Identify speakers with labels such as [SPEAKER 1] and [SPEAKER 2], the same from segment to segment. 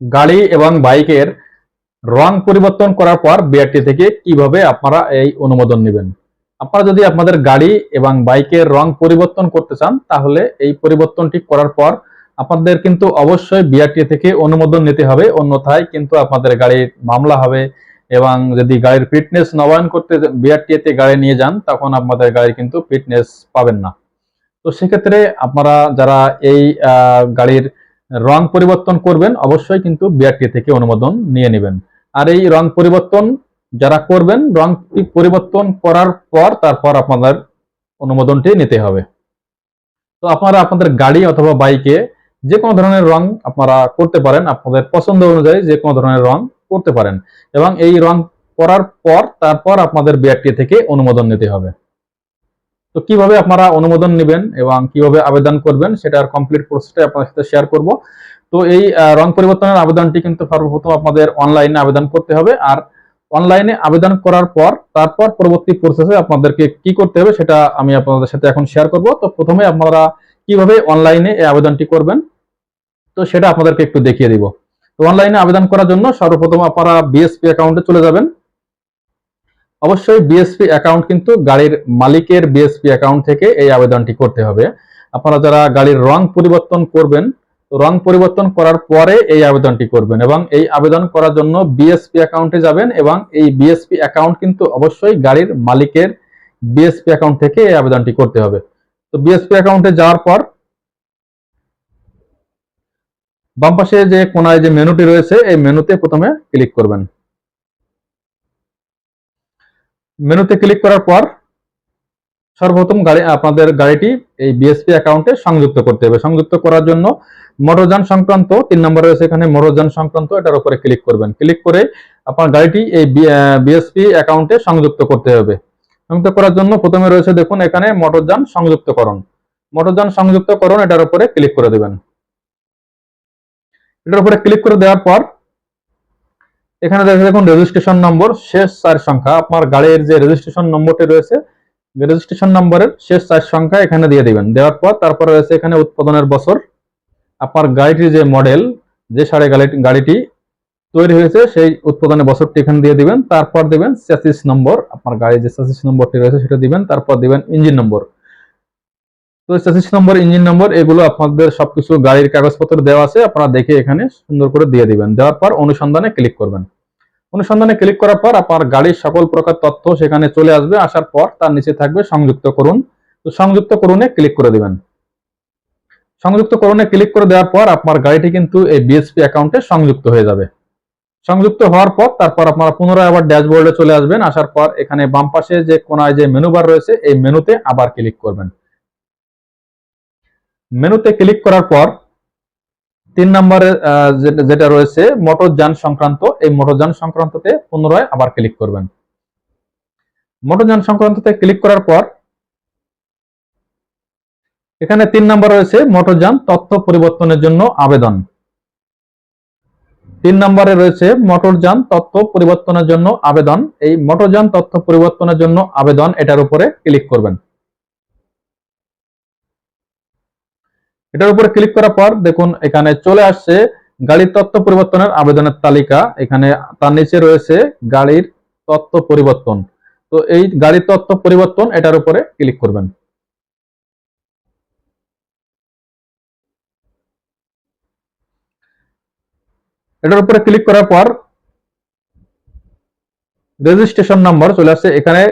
[SPEAKER 1] গাড়ি এবং বাইকের রং পরিবর্তন করার পর বিআরটি থেকে কীভাবে আপনারা এই অনুমোদন নেবেন? আপনারা যদি আপনাদের গাড়ি এবং বাইকের রং পরিবর্তন করতে চান, তাহলে এই পরিবর্তনটি করার পর আপনাদের কিন্তু অবশ্যই বিআরটি থেকে অনুমোদন নিতে হবে। অন্যথায় কিন্তু আপনাদের গাড়ির মামলা হবে এবং যদি গাড়ির ফিটনেস নবায়ন করতে বিআরটি তে গাড়ি নিয়ে যান, তখন আপনাদের গাড়ি কিন্তু ফিটনেস পাবেন না। তো সেক্ষেত্রে আপনারা যারা এই গাড়ির রং পরিবর্তন করবেন, অবশ্যই কিন্তু বিআরটি থেকে অনুমোদন নিয়ে নেবেন। আর এই রং পরিবর্তন যারা করবেন রংটি পরিবর্তন করার পর তারপর আপনাদের অনুমোদনটি নিতে হবে। তো আপনারা আপনাদের গাড়ি অথবা বাইকে যে কোনো ধরনের রং আপনারা করতে পারেন, আপনাদের পছন্দ অনুযায়ী যে কোনো ধরনের রং করতে পারেন। এবং এই রং করার পর তারপর আপনাদের বিআরটি থেকে অনুমোদন নিতে হবে। তো কীভাবে আপনারা অনুমোদন নেবেন এবং কীভাবে আবেদন করবেন সেটার কমপ্লিট প্রসেসটা আপনাদের সাথে শেয়ার করব। তো এই রং পরিবর্তনের আবেদনটি কিন্তু সর্বপ্রথম আপনাদের অনলাইনে আবেদন করতে হবে। আর অনলাইনে আবেদন করার পর, তারপর পরবর্তী প্রসেসে আপনাদেরকে কি করতে হবে, সেটা আমি আপনাদের সাথে এখন শেয়ার করব। তো প্রথমে আপনারা কীভাবে অনলাইনে এই আবেদনটি করবেন, তো সেটা আপনাদেরকে একটু দেখিয়ে দিব। তো অনলাইনে আবেদন করার জন্য সর্বপ্রথম আপনারা বিএসপি অ্যাকাউন্টে চলে যাবেন। অবশ্যই বিএসপি অ্যাকাউন্ট কিন্তু গাড়ির মালিকের বিএসপি অ্যাকাউন্ট থেকে এই আবেদনটি করতে হবে। আপনারা যারা গাড়ির রং পরিবর্তন করবেন রং পরিবর্তন করার পরে এই আবেদনটি করবেন এবং এই আবেদন করার জন্য বিএসপি অ্যাকাউন্টে যাবেন এবং এই বিএসপি অ্যাকাউন্ট কিন্তু অবশ্যই গাড়ির মালিকের বিএসপি অ্যাকাউন্ট থেকে এই আবেদনটি করতে হবে। তো বিএসপি অ্যাকাউন্টে যাওয়ার পর বাম পাশে যে কোনায় যে মেনুটি রয়েছে, এই মেনুতে প্রথমে ক্লিক করবেন। মেনুতে ক্লিক করার পর সর্বপ্রথম গাড়ি, আপনাদের গাড়িটি এই বিএসপি অ্যাকাউন্টে সংযুক্ত করতে হবে। সংযুক্ত করার জন্য মোটরযান সংক্রান্ত, তিন নম্বর রয়েছে এখানে মোটরযান সংক্রান্ত, এটার উপরে ক্লিক করবেন। ক্লিক করে আপনার গাড়িটি এই বিএসপি অ্যাকাউন্টে সংযুক্ত করতে হবে। সংযুক্ত করার জন্য প্রথমে রয়েছে দেখুন, এখানে মোটরযান সংযুক্তকরণ। মোটরযান সংযুক্তকরণ, এটার উপরে ক্লিক করে দেবেন। এটার উপরে ক্লিক করে দেওয়ার পর এখানে দেখে দেখুন রেজিস্ট্রেশন নম্বর শেষ চার সংখ্যা। আপনার গাড়ির যে রেজিস্ট্রেশন নম্বরটি রয়েছে রেজিস্ট্রেশন নম্বরের শেষ চার সংখ্যা এখানে দিয়ে দিবেন। দেওয়ার পর তারপরে রয়েছে এখানে উৎপাদনের বছর। আপনার গাড়িটির যে মডেল যে সারে গাড়ি গাড়িটি তৈরি হয়েছে, সেই উৎপাদনের বছরটি এখানে দিয়ে দিবেন। তারপর দিবেন চ্যাসিস নম্বর আপনার গাড়ির যে চ্যাসিস নম্বরটি রয়েছে, সেটা দিবেন। তারপর দিবেন ইঞ্জিন নম্বর তো চ্যাসিস নম্বর ইঞ্জিন নম্বর এগুলো আপনাদের সবকিছু গাড়ির কাগজপত্র দেওয়া আছে, আপনারা দেখে এখানে সুন্দর করে দিয়ে দিবেন। দেওয়ার পর অনুসন্ধানে ক্লিক করবেন। অনুসন্ধানে ক্লিক করার পর আপনার গাড়ির সকল প্রকার তথ্য সেখানে চলে আসবে, আসার পর তার নিচে থাকবে সংযুক্ত করুন। তো সংযুক্ত করুনে ক্লিক করে দিবেন। সংযুক্ত করুনে ক্লিক করে দেওয়ার পর আপনার গাড়িটি কিন্তু এই বিএসপি অ্যাকাউন্টে সংযুক্ত হয়ে যাবে। সংযুক্ত হওয়ার পর তারপর আপনারা পুনরায় আবার ড্যাশবোর্ডে চলে আসবেন, আসার পর এখানে বাম পাশে যে কোনায় যে মেনু বার রয়েছে, এই মেনুতে আবার ক্লিক করবেন। মেনুতে ক্লিক করার পর তিন নম্বরে যেটা- রয়েছে, মোটরযান সংক্রান্ত। এই মোটরযান সংক্রান্ততে পুনরায় আবার ক্লিক করবেন। মোটরযান সংক্রান্ততে ক্লিক করার পর এখানে তিন নম্বর রয়েছে, মোটরযান তথ্য পরিবর্তনের জন্য আবেদন। তিন নম্বরে রয়েছে, মোটরযান তথ্য পরিবর্তনের জন্য আবেদন। এই মোটরযান তথ্য পরিবর্তনের জন্য আবেদন, এটার উপরে ক্লিক করবেন। এটার উপরে ক্লিক করার পর দেখুন, এখানে চলে আসছে গাড়ির তথ্য পরিবর্তনের আবেদনের তালিকা। এখানে তার নিচে রয়েছে গাড়ির তথ্য পরিবর্তন। তো এই গাড়ির তথ্য পরিবর্তন এটার উপরে ক্লিক করবেন। এটার উপরে ক্লিক করার পর রেজিস্ট্রেশন নম্বর চলে আসছে। এখানে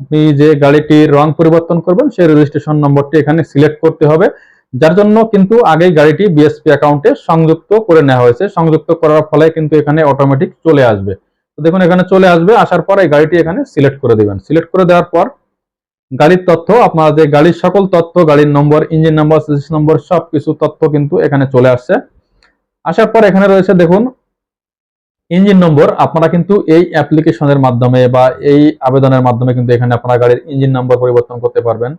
[SPEAKER 1] আপনি যে গাড়িটির রং পরিবর্তন করবেন, সেই রেজিস্ট্রেশন নম্বরটি এখানে সিলেক্ট করতে হবে। যার জন্য কিন্তু আগেই গাড়িটি বিএসপি অ্যাকাউন্টে সংযুক্ত করে নেওয়া হয়েছে। সংযুক্ত করার ফলে কিন্তু এখানে অটোমেটিক চলে আসবে। তো দেখুন, এখানে চলে আসবে, আসার পর এই গাড়িটি এখানে সিলেক্ট করে দিবেন। সিলেক্ট করে দেওয়ার পর গাড়ির তথ্য, আপনার যে গাড়ির সকল তথ্য, গাড়ির নম্বর ইঞ্জিন নম্বর সিরিজ নম্বর সব কিছু তথ্য কিন্তু এখানে চলে আসছে। আসার পর এখানে রয়েছে, দেখুন ইঞ্জিন নম্বর আপনারা কিন্তু এই অ্যাপ্লিকেশনের মাধ্যমে বা এই আবেদনের মাধ্যমে কিন্তু এখানে আপনারা গাড়ির ইঞ্জিন নম্বর পরিবর্তন করতে পারবেন।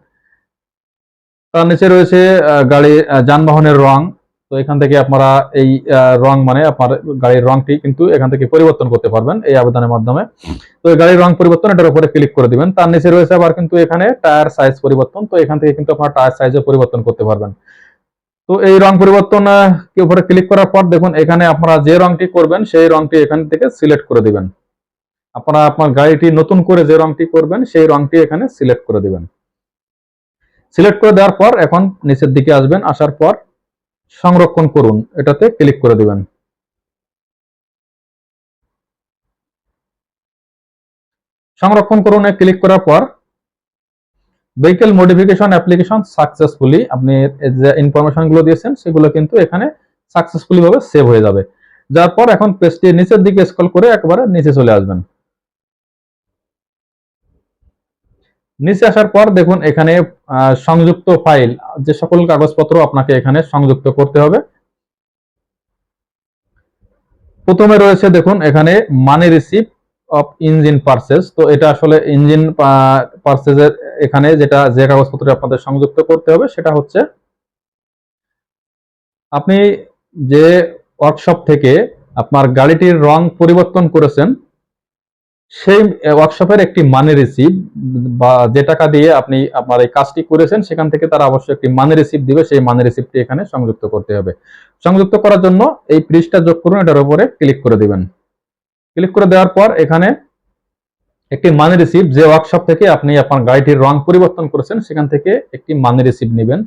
[SPEAKER 1] তার নিচে রয়েছে গাড়ি যানবাহনের রং। তো এখান থেকে আপনারা এই রং মানে আপনার গাড়ির রংটি কিন্তু এখান থেকে পরিবর্তন করতে পারবেন এই আবেদনের মাধ্যমে। তো এই গাড়ির রং পরিবর্তন, এটার উপরে ক্লিক করে দিবেন। তার নিচে রয়েছে আবার কিন্তু এখানে টায়ার সাইজ পরিবর্তন। তো এখান থেকে কিন্তু আপনার টায়ার সাইজে পরিবর্তন করতে পারবেন। তো এই রং পরিবর্তন উপরে ক্লিক করার পর দেখুন, এখানে আপনারা যে রংটি করবেন, সেই রংটি এখান থেকে সিলেক্ট করে দিবেন। আপনারা আপনার গাড়িটি নতুন করে যে রংটি করবেন, সেই রংটি এখানে সিলেক্ট করে দিবেন। সিলেক্ট করে দেওয়ার পর এখন নিচের দিকে আসবেন, আসার পর সংরক্ষণ করুন। এটাতে ক্লিক করে দিবেন। সংরক্ষণ করুন ক্লিক করার পর ভেহিকেল মডিফিকেশন অ্যাপ্লিকেশন সাকসেসফুলি আপনি যে ইনফরমেশনগুলো দিয়েছেন, সেগুলো কিন্তু এখানে সাকসেসফুলি ভাবে সেভ হয়ে যাবে। যার পর এখন পেজটি নিচের দিকে স্ক্রল করে একবারে নিচে চলে আসবেন। নিচে আসার পর দেখুন এখানে সংযুক্ত ফাইল যে সকল কাগজপত্র আপনাকে এখানে সংযুক্ত করতে হবে। প্রথমে রয়েছে দেখুন এখানে money receipt of engine purchase তো এটা আসলে ইঞ্জিন পারচেজের এখানে যেটা যে কাগজপত্র আপনাদের সংযুক্ত করতে হবে সেটা হচ্ছে, আপনি যে ওয়ার্কশপ থেকে আপনার গাড়িটির রং পরিবর্তন করেছেন সেই ওয়ার্কশপের একটি মানি রিসিভ বা যে টাকা দিয়ে আপনি আপনার এই কাজটি করেছেন, সেখান থেকে তারা অবশ্যই একটি মানি রিসিভ দিবে, সেই মানি রিসিপ্টটি এখানে সংযুক্ত করতে হবে। সংযুক্ত করার জন্য এই পৃষ্ঠা যোগ করুন, এটার উপরে ক্লিক করে দিবেন। ক্লিক করে দেওয়ার পর এখানে একটি মানি রিসিভ যে ওয়ার্কশপ থেকে আপনি আপনার গাড়িটির রং পরিবর্তন করেছেন, সেখান থেকে একটি মানি রিসিভ নেবেন।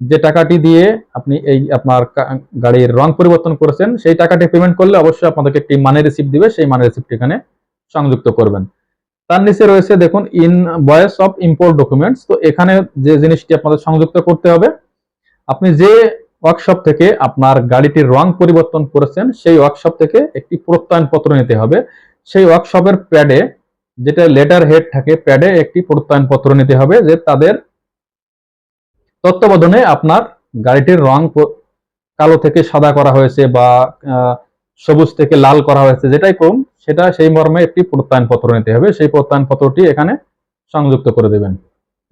[SPEAKER 1] যে টাকাটি দিয়ে আপনি এই আপনার গাড়ির রং পরিবর্তন করেছেন, সেই টাকাটি পেমেন্ট করলে অবশ্যই আপনাদেরকে একটি মানি রিসিভ দিবে, সেই মানি রিসিপ্ট এখানে সংযুক্ত করবেন। তার নিচে রয়েছে দেখুন invoice of import documents তো এখানে যে জিনিসটি আপনাদের সংযুক্ত করতে হবে, আপনি যে ওয়ার্কশপ থেকে আপনার গাড়িটির রং পরিবর্তন করেছেন, সেই ওয়ার্কশপ থেকে একটি প্রত্যয়নপত্র নিতে হবে। সেই ওয়ার্কশপের প্যাডে যেটা লেটার হেড থাকে প্যাডে একটি প্রত্যয়নপত্র নিতে হবে যে তাদের তত্ত্বাবধানে আপনার গাড়িটির রং কালো থেকে সাদা করা হয়েছে বা সবুজ থেকে লাল করা হয়েছে, যেটাই করুন, সেটা সেই মর্মে একটি প্রত্যয়নপত্র নিতে হবে। সেই প্রত্যয়নপত্রটি এখানে সংযুক্ত করে দেবেন।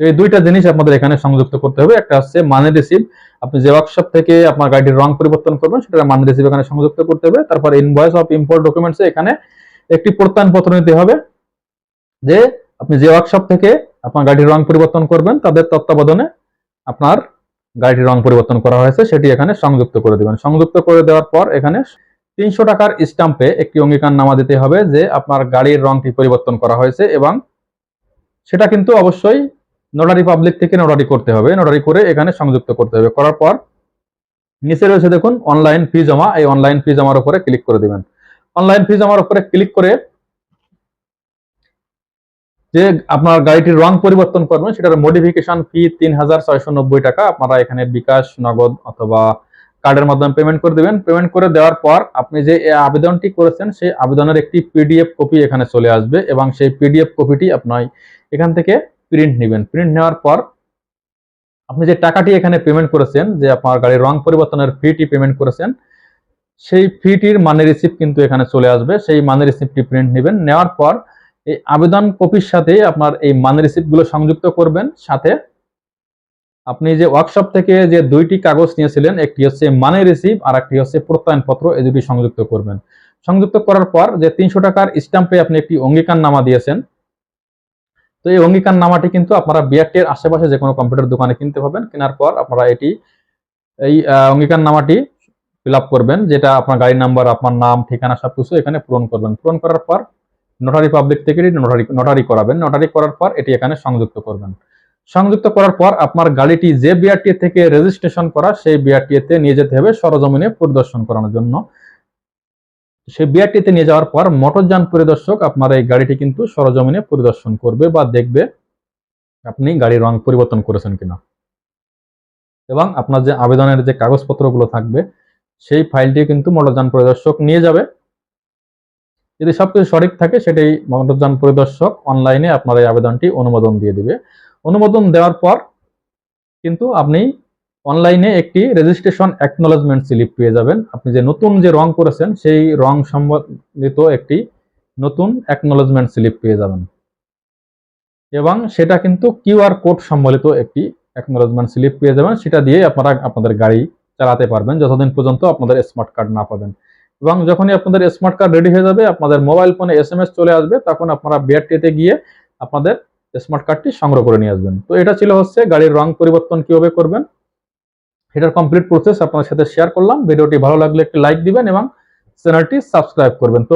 [SPEAKER 1] এই দুইটা জিনিস আপনাদের এখানে সংযুক্ত করতে হবে। একটা হচ্ছে মানি রিসিভ আপনি যে ওয়ার্কশপ থেকে আপনার গাড়িটির রং পরিবর্তন করবেন, সেটা মানি রিসিভ এখানে সংযুক্ত করতে হবে। তারপর ইনভয়েস অফ ইম্পোর্ট ডকুমেন্টস এখানে একটি প্রত্যয়নপত্র নিতে হবে যে আপনি যে ওয়ার্কশপ থেকে আপনার গাড়ির রং পরিবর্তন করবেন, তাদের তত্ত্বাবধানে আপনার গাড়িটির রং পরিবর্তন করা হয়েছে। সেটি এখানে সংযুক্ত করে দিবেন। সংযুক্ত করে দেওয়ার পর এখানে তিনশো টাকার স্টাম্পে একটি অঙ্গীকার নামা দিতে হবে যে আপনার গাড়ির রংটি পরিবর্তন করা হয়েছে এবং সেটা কিন্তু অবশ্যই নোটারি পাবলিক থেকে নোটারি করতে হবে। নোটারি করে এখানে সংযুক্ত করতে হবে। করার পর নিচে রয়েছে দেখুন অনলাইন ফি জমা। এই অনলাইন ফি জমার উপরে ক্লিক করে দিবেন। অনলাইন ফি জমার উপরে ক্লিক করে যে আপনার গাড়িটির রং পরিবর্তন করবেন, সেটার মডিফিকেশন ফি তিন হাজার ছয়শো নব্বই টাকা। আপনারা এখানে বিকাশ, নগদ অথবা কার্ডের মাধ্যমে পেমেন্ট করে দেবেন। পেমেন্ট করে দেওয়ার পর আপনি যে আবেদনটি করেছেন, সেই আবেদনের একটি পিডিএফ কপি এখানে চলে আসবে এবং সেই পিডিএফ কপিটি আপনার এখান থেকে প্রিন্ট নেবেন। প্রিন্ট নেওয়ার পর আপনি যে টাকাটি এখানে পেমেন্ট করেছেন, যে আপনার গাড়ির রং পরিবর্তনের ফিটি পেমেন্ট করেছেন, সেই ফিটির মানি রিসিপ্ট কিন্তু এখানে চলে আসবে। সেই মানি রিসিপ্টটি প্রিন্ট নেবেন। নেওয়ার পর এই আবেদন কপির সাথে আপনার এই মানি রিসিপ্টগুলো সংযুক্ত করবেন। সাথে আপনি যে ওয়ার্কশপ থেকে যে দুইটি কাগজ নিয়েছিলেন, একটি হচ্ছে মানি রিসিভ আর একটি হচ্ছে প্রত্যয়নপত্র, এই দুটি সংযুক্ত করবেন। সংযুক্ত করার পর যে তিনশো টাকার স্ট্যাম্পে আপনি একটি অঙ্গীকার নামা দিয়েছেন। তো এই অঙ্গীকার নামাটি কিন্তু আপনারা বিআরটির আশেপাশে যে কোনো কম্পিউটার দোকানে কিনতে পাবেন কেনার পর আপনারা এটি, এই অঙ্গীকার নামাটি ফিল করবেন, যেটা আপনার গাড়ির নাম্বার আপনার নাম, ঠিকানা সবকিছু এখানে পূরণ করবেন। পূরণ করার পর নোটারি পাবলিক থেকে নোটারি নোটারি করাবেন। নোটারি করার পর এটি এখানে সংযুক্ত করবেন। সংযুক্ত করার পর আপনার গাড়িটি যে বিআরটি থেকে রেজিস্ট্রেশন করা, সেই বিআরটি তে নিয়ে যেতে হবে সরজমিনে পরিদর্শন করানোর জন্য। সেই বিআরটিতে নিয়ে যাওয়ার পর মোটরযান পরিদর্শক আপনার এই গাড়িটি কিন্তু সরজমিনে পরিদর্শন করবে বা দেখবে আপনি গাড়ির রং পরিবর্তন করেছেন কিনা। এবং আপনার যে আবেদনের যে কাগজপত্রগুলো থাকবে, সেই ফাইলটি কিন্তু মোটরযান পরিদর্শক নিয়ে যাবে। যদি সবকিছু সঠিক থাকে, সেটাই মোটরযান পরিদর্শক অনলাইনে আপনার এই আবেদনটি অনুমোদন দিয়ে দিবে। অনুমোদন দেওয়ার পর কিন্তু আপনি অনলাইনে একটি রেজিস্ট্রেশন অ্যাকনোলেজমেন্ট স্লিপ পেয়ে যাবেন। আপনি যে নতুন যে রং করেছেন সেই রং সম্বন্ধিত একটি নতুন অ্যাকনোলেজমেন্ট স্লিপ পেয়ে যাবেন। এবং সেটা কিন্তু কিউআর কোড সম্বলিত একটি অ্যাকনোলেজমেন্ট স্লিপ পেয়ে যাবেন। সেটা দিয়ে আপনারা আপনাদের গাড়ি চালাতে পারবেন, যতদিন পর্যন্ত আপনাদের স্মার্ট কার্ড না পাবেন। এবং যখনই আপনাদের স্মার্ট কার্ড রেডি হয়ে যাবে, আপনাদের মোবাইল ফোনে এস চলে আসবে, তখন আপনারা বিআরটিতে গিয়ে আপনাদের স্মার্ট কার্ডটি সংগ্রহ করে নিয়ে আসবেন। তো এটা ছিল হচ্ছে গাড়ির রং পরিবর্তন কীভাবে করবেন। এটার কমপ্লিট প্রসেস আপনার সাথে শেয়ার করলাম। ভিডিওটি ভালো লাগলে একটি লাইক দিবেন এবং চ্যানেলটি সাবস্ক্রাইব করবেন। তো